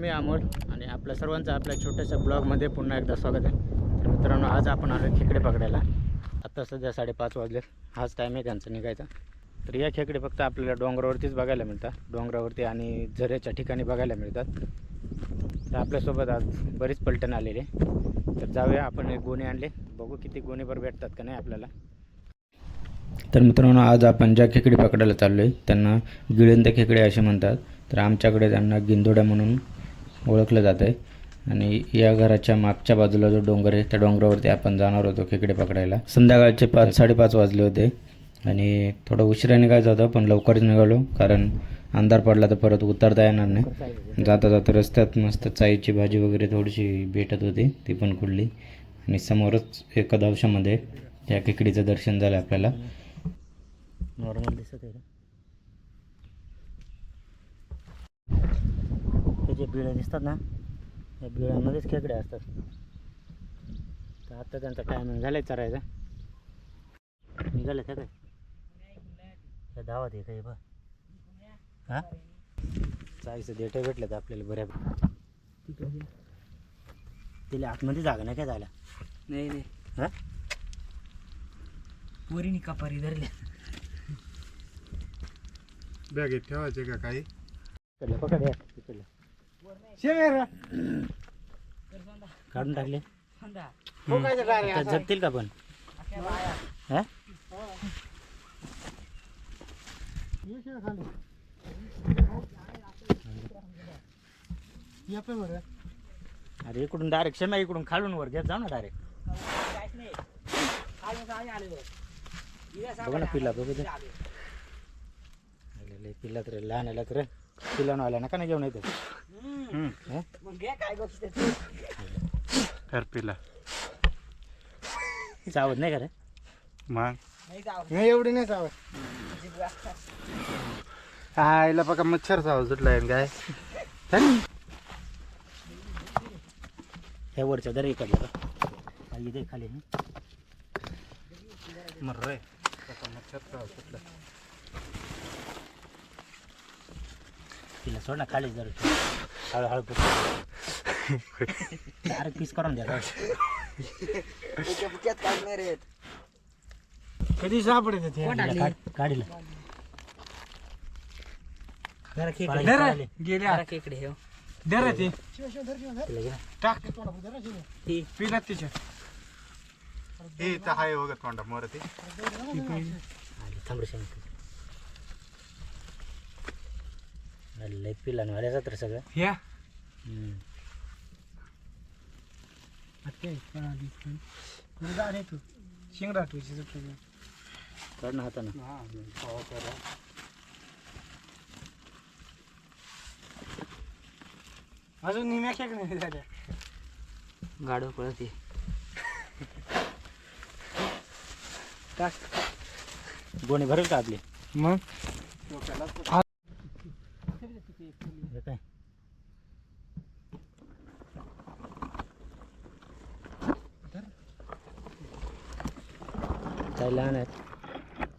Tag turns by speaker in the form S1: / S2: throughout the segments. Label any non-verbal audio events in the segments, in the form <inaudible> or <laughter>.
S1: मी अमोल आणि आपल्या सर्वांचं आपल्या छोट्याशा ब्लॉगमध्ये पुन्हा एकदा स्वागत आहे. तर मित्रांनो आज आपण आलो खेकडे पकडायला. आत्ता सध्या साडेपाच वाजले हाच टाईम आहे त्यांचा निघायचा. तर या खेकडे फक्त आपल्याला डोंगरावरतीच बघायला मिळतात. डोंगरावरती आणि झऱ्याच्या ठिकाणी बघायला मिळतात. तर आपल्यासोबत आज बरीच पलटण आलेले तर जाऊया आपण एक गोणे आणले. बघू किती गोणेभर भेटतात का नाही आपल्याला. तर मित्रांनो आज आपण ज्या खेकडे पकडायला चाललो आहे त्यांना गिळंद खेकडे असे म्हणतात. तर आमच्याकडे त्यांना गिंदोड्या म्हणून ओळखलं जातं आहे आणि या घराच्या मागच्या बाजूला जो डोंगर आहे त्या डोंगरावरती आपण जाणार होतो खेकडे पकडायला. संध्याकाळचे पाच साडेपाच वाजले होते. आणि थोडं उशिरा निघायचं होतं पण लवकरच निघालो. कारण अंधार पडला तर परत उतरता येणार नाही. जाता जाता रस्त्यात मस्त चाईची भाजी वगैरे थोडीशी भेटत होती ती पण खुडली आणि समोरच एका दवशामध्ये त्या खेकडीचं दर्शन झालं आपल्याला. नॉर्मल दिसत आहे का हे जे बिळं दिसतात ना या बिळांमध्येच खेकडे असतात. तर आता त्यांचा टायमिंग झालाय चरायचा. निघाले काय त्या धावत आहे काही बा हा? चाळीस देठे भेटले आपल्याला बऱ्या तिला आतमध्ये जागा नाही काय झाला
S2: नाही नाही.
S1: हा?
S2: पोरीनी कपारी धरल्या.
S3: बॅगेत ठेवायचे का काही?
S1: पकड या तिकडलं काढून टाकले. आता? जगतील का पण? हा? अरे इकडून डायरेक्ट क्षमा इकडून खालून वर घेत जाऊ ना डायरेक्ट बघ. ना पिला बघू दे. पिला तर लहान आला तर पिलानं आला नका ना घेऊन येतो. हा?
S2: मग घे काय गोष्ट
S3: तर पिला.
S1: चावत नाही का रे
S3: मग?
S2: नाही
S3: नाही एवढी नाही चावत आईला बघा मच्छर चाव सुटलाय काय?
S1: ह्या वरच्या दर इकडलं का इथे खाली ना
S3: मर रे. मच्छर चाव सुटला
S1: तिला सोड ना खाली जर हळूहळू पुढे <laughs> अरे पीस करून द्या.
S2: त्याच्या काढणार आहेत?
S3: कधी सापडत ते?
S2: कोण
S1: तिला
S2: टाकली?
S1: काढ- काढील.
S2: जरा
S1: पाळी-
S2: खेकडे
S1: पाळी.
S3: गेल्या.
S2: जरा खेकडे हे.
S3: दे ते.
S1: तिला घे. ना.
S3: टाक.
S2: ही
S3: पिला तिच्या. हे तर हाय वगैरे तोंडा मोर ते.
S1: आली, थांब रे शांत. अरे लय पिला ना तर सगळं. हम्म.
S3: तू? शिंगडा तुझी
S1: काढ ना हातानं.
S3: अजून निम्या खेळ नाही झाल्या.
S2: गाडो पळत.
S3: टाक.
S1: गोणी भरेल का आपली
S3: मग
S1: काय काय लहान आहेत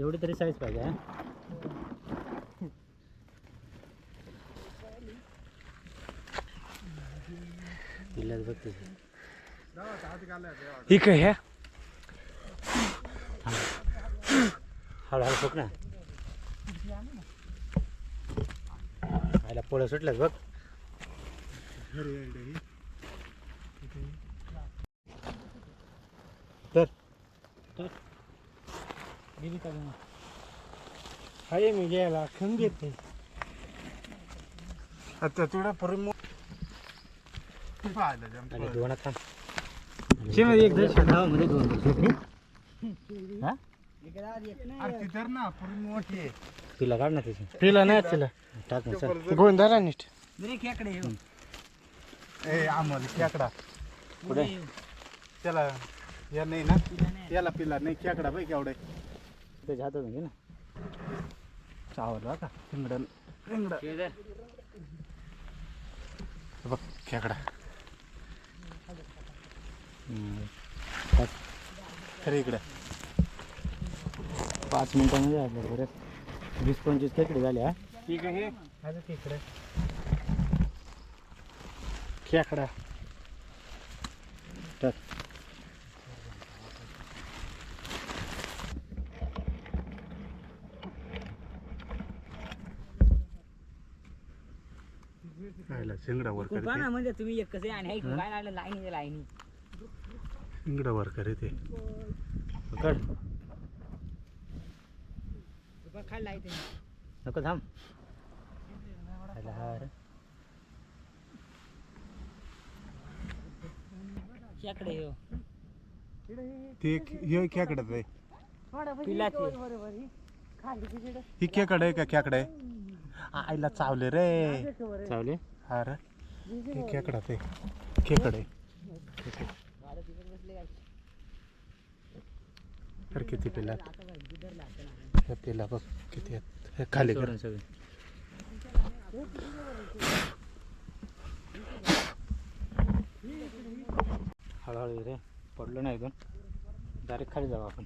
S1: एवढी तरी साईज पाहिजे हा. बघते
S3: इक हे
S1: हळूहळू फुक ना. आयला पोळं सुटलं बघ. तर. तर. गेली का
S3: हाय मी गेला खंग येते आता तुला
S1: आणि दोन
S3: शिव एक दर्शन
S1: दोन हा
S3: ना मोठी आहे
S1: तिला काढ ना तिची
S3: पिला नाही तिला
S1: टाक ना
S3: नीट
S2: खेकडे हे
S3: ए आम्हाला खेकडा
S1: पुढे
S3: त्याला या नाही ना याला पिला नाही खेकडा बाई केवढे
S1: त्याच्या हातात घे ना
S3: चावला का? रिंगडा रिंगडा. बघ खेकडा. खरे इकडे.
S1: पाच मिनिटामध्ये आपल्या बरेच वीस पंचवीस खेकडे झाले हा?
S3: ठीक आहे. इकडे खेकडा. खायला शिंगडा वर
S2: खूप
S3: करते
S2: ना म्हणजे तुम्ही एक कसं आणि ऐकू काय लागलं लाईनी लाईनी
S3: शिंगडा वर करते
S1: पकड
S2: खायला आहे
S1: नको थांब. खायला
S2: हो
S3: ते हे खेकडाच आहे.
S2: पिलाचे
S3: ही खेकड आहे का खेकडा आहे? आईला चावले रे.
S1: चावले?
S3: अरे हे खेकडाच आहे. खेकड. तर किती पिला हे पिला बघ किती आहेत. हे खाली कर
S1: सोडून सगळे. हळूहळू रे पडलो नाही एकदम डायरेक्ट खाली जाऊ आपण.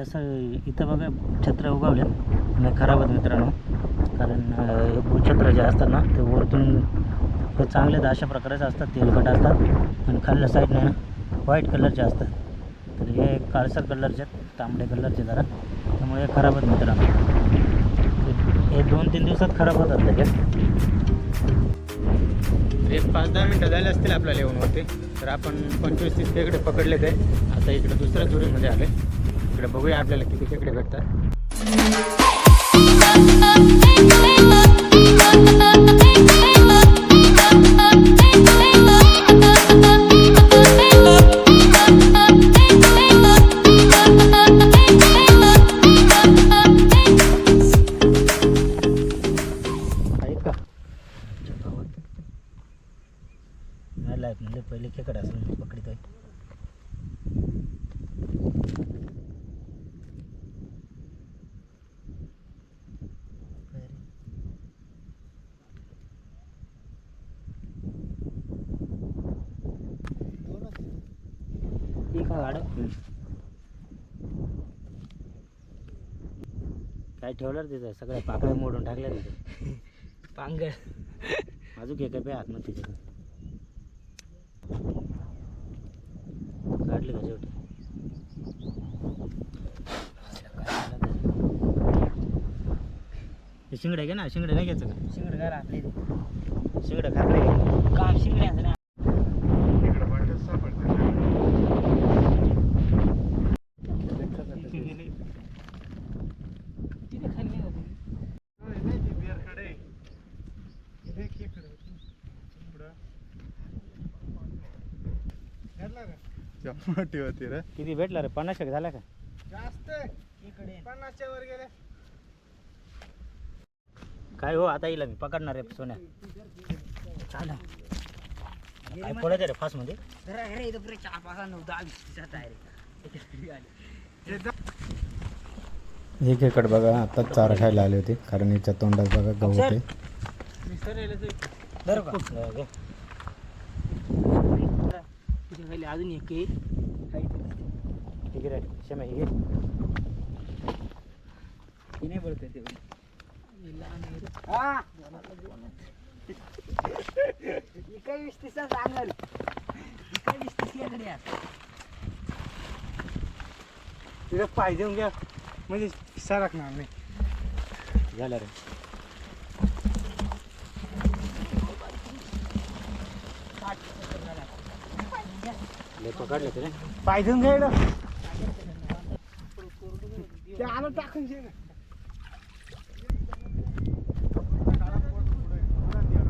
S1: असं इथं बघा छत्र उगवले. आणि खराब आहेत मित्रांनो. कारण हे भूछत्र जे असतात ना ते वरतून हे चांगले तर अशा प्रकारेच असतात तेलकट असतात. आणि खाल्ल्या साईडने व्हाईट कलरचे असतात. तर हे काळसर कलरचे आहेत तांबडे कलरचे जरा. त्यामुळे हे खराब आहेत मित्रांनो. हे दोन तीन दिवसात खराब होतात लगेच. एक पाच दहा मिनटं झाले असतील आपल्याला येऊन होते तर आपण पंचवीस तीस तिकडे पकडले ते. आता इकडे दुसऱ्या जुरीमध्ये आले. इकडे बघूया आपल्याला किती खेकडे भेटतात.
S2: गाडं
S1: काय ठेवलं रे तिथं? सगळ्या पाकळ्या मोडून टाकल्या तिथं.
S2: पांगळ.
S1: अजून एक पे आतमध्ये तिथे. काढले का शेवटी? हे शिंगडे घे ना शिंगडे नाही घ्यायचं का?
S2: शिंगड घर आपले.
S1: शिंगडे घे.
S2: काम शिंगड्याचं नाही
S3: इकडं वाटेत सापडते
S2: तिथे खाली नाही होती.
S3: होती रे?
S1: किती भेटला रे? पन्नास एक झाला का?
S3: जास्त
S2: इकडे
S3: पन्नासच्या वर गेले.
S1: काय हो आता येईल मी पकडणार आहे सोन्या.
S2: चालू.
S1: काय पडायचं रे
S2: चार पाच नऊ दहा वीस आहे रे.
S1: एक एकड बघा आता चारा खायला आले होते कारण याच्या तोंडात बघा गहू होते.
S2: खाली अजून एक आहे. आहे तिथे.
S1: ठीक आहे क्षमा हे
S2: नाही ते लहान आहे रे. हे वीस तीसचा सांगाल वीस
S3: घ्या म्हणजे सरकणार नाही
S1: झालं रे लय पकडले ते रे
S3: पाय देऊन घ्या इकडं. ते आलं टाकून घे.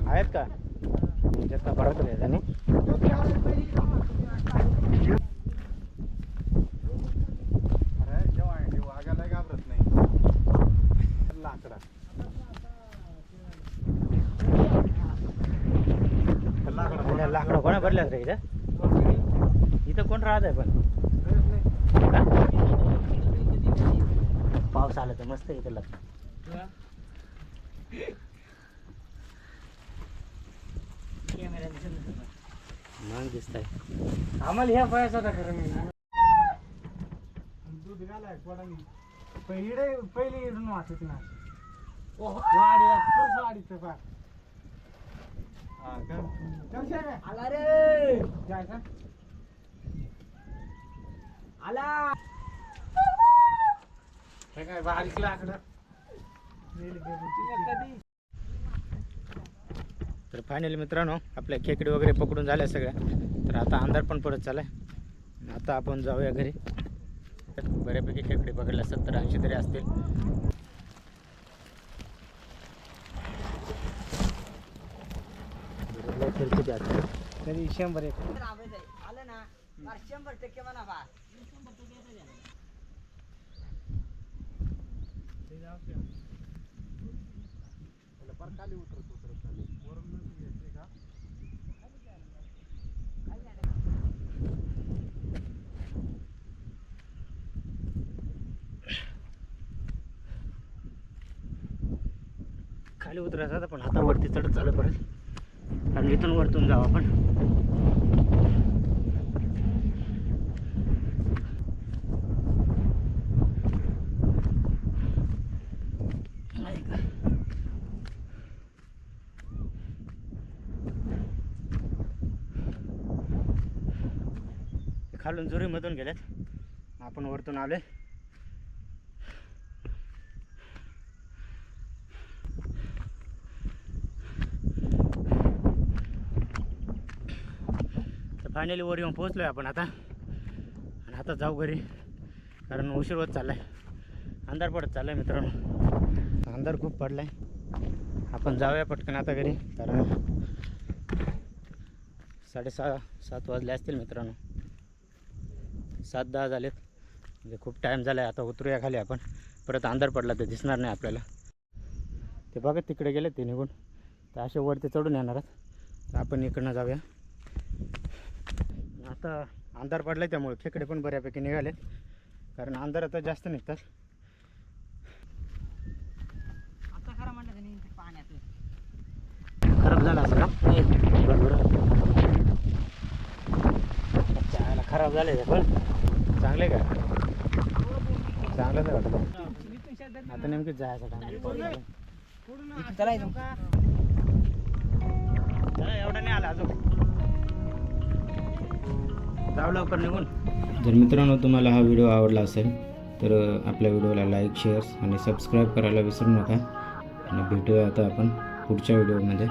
S1: आहेत का? तुमच्यात त्याने.
S3: लाकडा. लाकडं
S1: कोणा भरल्यास रे इथं? राहत आहे पण? पाऊस आला तर मस्त इथं. मग दिसत आहे
S3: आम्हाला ह्या पायाचा खरं मी. दूध घालाय पहिले पहिले इडून वाचत ना. वाडी पुरुष वाडीचं हा का
S2: आला रे.
S3: जायचं?
S2: आला.
S3: काय बारीक लाकडं? कधी
S1: तर फायनली मित्रांनो आपल्या खेकडी वगैरे पकडून झाल्या सगळ्या. तर आता अंधार पण पडत चालाय आता आपण जाऊया घरी. बऱ्यापैकी खेकडी पकडल्या सत्तर ऐंशी तरी असतील.
S3: तरी शंभर एक.
S2: आलं ना शंभर टक्के म्हणा बा
S3: पर खाली उतरायचा उतरत खाली
S1: पण आता वरती चढत चालू परत आणि इथून वरतून जाऊ आपण. खालून जुरीमधून गेल्यात आपण वरतून आलोय. तर फायनली वर येऊन पोहोचलो आहे आपण आता. आणि आता जाऊ घरी. कारण उशीर होत चालला आहे अंधार पडत चालला आहे मित्रांनो. अंधार खूप पडला आहे आपण जाऊया पटकन आता घरी. कारण साडेसहा सात वाजले असतील मित्रांनो. सात दहा झालेत. म्हणजे खूप टाईम झाला आहे आता उतरूया खाली आपण. परत अंधार पडला तर दिसणार नाही आपल्याला. ते बघा तिकडे गेले ते निघून. तर असे वरती चढून येणार आहेत. आपण इकडनं जाऊया. आता अंधार पडला त्यामुळे खेकडे पण बऱ्यापैकी निघाले कारण अंधार आता जास्त निघतात. खराब झाला असं का? बरोबर. चायला खराब झाले पण. चांगले का? चांगलं नाही वाटत. आता नेमकं जायचं
S2: चला
S1: एवढा नाही आला अजून. जाऊ लवकर निघून. जर मित्रांनो तुम्हाला हा व्हिडिओ आवडला असेल तर आपल्या व्हिडिओला लाईक शेअर्स आणि सबस्क्राईब करायला विसरू नका. आणि भेटूया आता आपण पुढच्या व्हिडिओमध्ये.